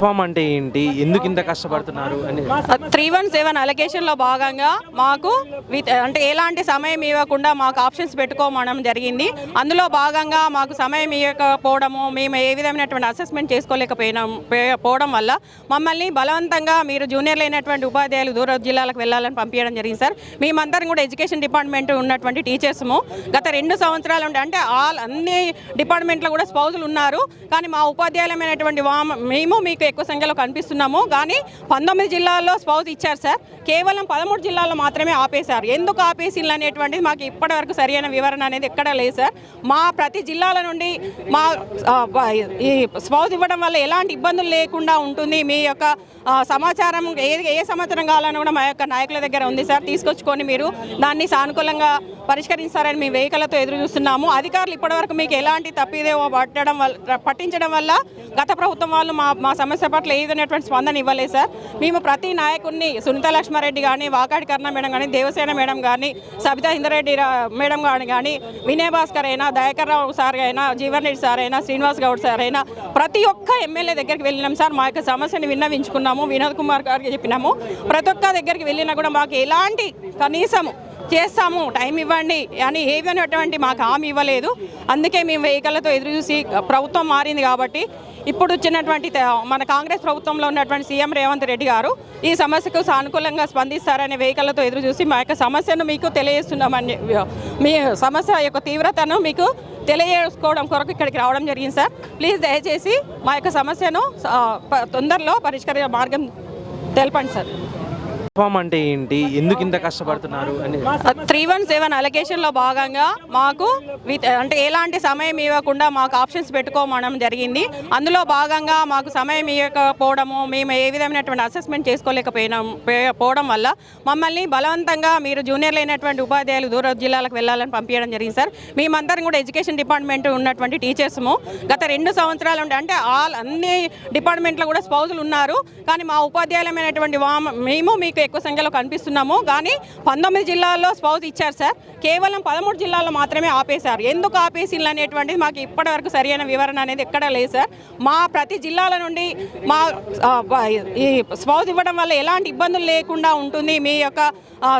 Form అంటే ఏంటి? ఎందుకు ఇంత కష్టపడుతున్నారు అని. త్రీ వన్ సెవెన్ అలొకేషన్లో భాగంగా మాకు విత్ అంటే ఎలాంటి సమయం ఇవ్వకుండా మాకు ఆప్షన్స్ పెట్టుకోమడం జరిగింది. అందులో భాగంగా మాకు సమయం ఇవ్వకపోవడము మేము ఏ విధమైనటువంటి అసెస్మెంట్ చేసుకోలేకపోయినా పోవడం వల్ల మమ్మల్ని బలవంతంగా మీరు జూనియర్లు అయినటువంటి ఉపాధ్యాయులు దూర జిల్లాలకు వెళ్ళాలని పంపించడం జరిగింది సార్. మేమందరం కూడా ఎడ్యుకేషన్ డిపార్ట్మెంట్ ఉన్నటువంటి టీచర్స్ము. గత రెండు సంవత్సరాలు ఉంటే అంటే ఆల్ అన్ని డిపార్ట్మెంట్లో కూడా స్పౌజులు ఉన్నారు. కానీ మా ఉపాధ్యాయులమైనటువంటి వా- మేము మీకు ఎక్కువ సంఖ్యలో కనిపిస్తున్నాము. కానీ పంతొమ్మిది జిల్లాల్లో స్పౌజ్ ఇచ్చారు సార్. కేవలం పదమూడు జిల్లాల్లో మాత్రమే ఆపేశారు. ఎందుకు ఆపేసిండ్రు అనేటువంటిది మాకు ఇప్పటివరకు సరైన వివరణ అనేది ఎక్కడా లేదు సార్. మా ప్రతి జిల్లాల నుండి మా ఈ స్పౌజ్ ఇవ్వడం వల్ల ఎలాంటి ఇబ్బందులు లేకుండా ఉంటుంది. మీ యొక్క సమాచారం ఏ ఏ సమాచారం కావాలని కూడా మా యొక్క నాయకుల దగ్గర ఉంది సార్. తీసుకొచ్చుకొని మీరు దాన్ని సానుకూలంగా పరిష్కరిస్తారని మీ వెహికల్తో ఎదురు చూస్తున్నాము. అధికారులు ఇప్పటివరకు మీకు ఎలాంటి తప్పిదేవో పట్టడం వల్ల పట్టించడం వల్ల గత ప్రభుత్వం వాళ్ళు మా మా సమస్య పట్ల ఏదైనటువంటి స్పందన ఇవ్వలేదు సార్. మేము ప్రతి నాయకుడిని సునీత లక్ష్మారెడ్డి కానీ వాకాడి కర్ణ మేడం కానీ దేవసేన మేడం కానీ సబితా ఇందరెడ్డి రా- మేడం కానీ కానీ వినయ్ భాస్కర్ అయినా దయాకర్ రావు సార్ అయినా జీవన్ రెడ్డి సార్ అయినా శ్రీనివాస్ గౌడ్ సార్ అయినా ప్రతి ఒక్క ఎమ్మెల్యే దగ్గరికి వెళ్ళినాం సార్. మా యొక్క సమస్యను విన్నవించుకున్నాము. వినోద్ కుమార్ గారికి చెప్పినాము. ప్రతి ఒక్క దగ్గరికి వెళ్ళినా కూడా మాకు ఎలాంటి కనీసము చేస్తాము టైం ఇవ్వండి అని ఏమైనటువంటి మాకు హామీ ఇవ్వలేదు. అందుకే మేము వెహికల్లతో ఎదురు చూసి ప్రభుత్వం మారింది కాబట్టి ఇప్పుడు వచ్చినటువంటి మన కాంగ్రెస్ ప్రభుత్వంలో ఉన్నటువంటి సీఎం రేవంత్ రెడ్డి గారు ఈ సమస్యకు సానుకూలంగా స్పందిస్తారనే వెహికల్లతో ఎదురు చూసి మా యొక్క సమస్యను మీకు తెలియజేస్తున్నామని మీ సమస్య యొక్క తీవ్రతను మీకు తెలియజేసుకోవడం కొరకు ఇక్కడికి రావడం జరిగింది సార్. ప్లీజ్ దయచేసి మా యొక్క సమస్యను తొందరలో పరిష్కరించే మార్గం తెలపండి సార్. ఫామ్ అంటే ఏంటి? ఎందుకు ఇంత కష్టపడుతున్నారు అని. త్రీ వన్ సెవెన్ అలొకేషన్లో భాగంగా మాకు విత్ అంటే ఎలాంటి సమయం ఇవ్వకుండా మాకు ఆప్షన్స్ పెట్టుకోమడం జరిగింది. అందులో భాగంగా మాకు సమయం ఇవ్వకపోవడము మేము ఏ విధమైనటువంటి అసెస్మెంట్ చేసుకోలేకపోయినాం పోవడం వల్ల మమ్మల్ని బలవంతంగా మీరు జూనియర్లు అయినటువంటి ఉపాధ్యాయులు దూర జిల్లాలకు వెళ్ళాలని పంపించడం జరిగింది సార్. మేమందరం కూడా ఎడ్యుకేషన్ డిపార్ట్మెంట్ ఉన్నటువంటి టీచర్స్ము. గత రెండు సంవత్సరాలు ఉంటే అంటే ఆల్ అన్ని డిపార్ట్మెంట్లో కూడా స్పౌజులు ఉన్నారు. కానీ మా ఉపాధ్యాయులమైనటువంటి వా- మేము మీకు ఎక్కువ సంఖ్యలో కనిపిస్తున్నాము. కానీ పంతొమ్మిది జిల్లాల్లో స్పౌజ్ ఇచ్చారు సార్. కేవలం పదమూడు జిల్లాల్లో మాత్రమే ఆపేశారు. ఎందుకు ఆపేసిల్లు అనేటువంటిది మాకు ఇప్పటివరకు సరైన వివరణ అనేది ఎక్కడా లేదు సార్. మా ప్రతి జిల్లాల నుండి మా ఈ స్పౌజ్ ఇవ్వడం వల్ల ఎలాంటి ఇబ్బందులు లేకుండా ఉంటుంది. మీ యొక్క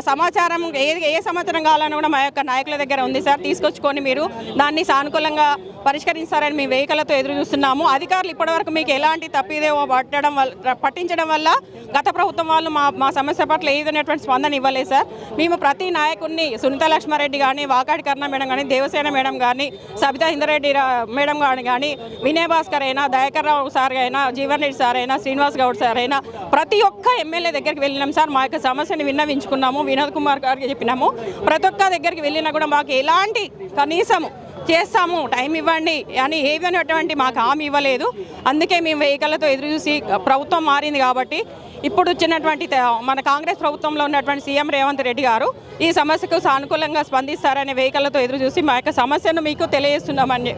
సమాచారం ఏ ఏ సమాచారం కావాలని కూడా మా యొక్క నాయకుల దగ్గర ఉంది సార్. తీసుకొచ్చుకొని మీరు దాన్ని సానుకూలంగా పరిష్కరిస్తారని మీ వెహికలతో ఎదురు చూస్తున్నాము. అధికారులు ఇప్పటివరకు మీకు ఎలాంటి తప్పిదేవో పట్టడం వల్ల పట్టించడం వల్ల గత ప్రభుత్వం వాళ్ళు మా మా సమస్య పట్ల ఏదైనటువంటి స్పందన ఇవ్వలేదు సార్. మేము ప్రతి నాయకుడిని సునీత లక్ష్మారెడ్డి కానీ వాకాడి కర్ణ మేడం కానీ దేవసేన మేడం కానీ సబితా ఇందరెడ్డి మేడం కానీ కానీ వినయ్ భాస్కర్ అయినా దయాకర్ రావు సార్ అయినా జీవన్ రెడ్డి సార్ అయినా శ్రీనివాస్ గౌడ్ సార్ అయినా ప్రతి ఒక్క ఎమ్మెల్యే దగ్గరికి వెళ్ళినాం సార్. మా యొక్క సమస్యని విన్నవించుకున్నాము వినోద్ కుమార్ గారికి చెప్పినాము. ప్రతి ఒక్క దగ్గరికి వెళ్ళినా కూడా మాకు ఎలాంటి కనీసము చేస్తాము టైం ఇవ్వండి అని ఏమైనటువంటి మాకు హామీ ఇవ్వలేదు. అందుకే మేము వెహికల్లతో ఎదురు చూసి ప్రభుత్వం మారింది కాబట్టి ఇప్పుడు వచ్చినటువంటి మన కాంగ్రెస్ ప్రభుత్వంలో ఉన్నటువంటి సీఎం రేవంత్ రెడ్డి గారు ఈ సమస్యకు సానుకూలంగా స్పందిస్తారనే వెహికల్లతో ఎదురు చూసి మా యొక్క సమస్యను మీకు తెలియజేస్తున్నామని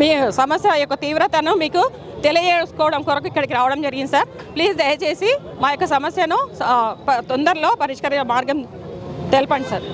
మీ సమస్య యొక్క తీవ్రతను మీకు తెలియజేసుకోవడం కొరకు ఇక్కడికి రావడం జరిగింది సార్. ప్లీజ్ దయచేసి మా యొక్క సమస్యను తొందరలో పరిష్కరించే మార్గం తెలపండి సార్.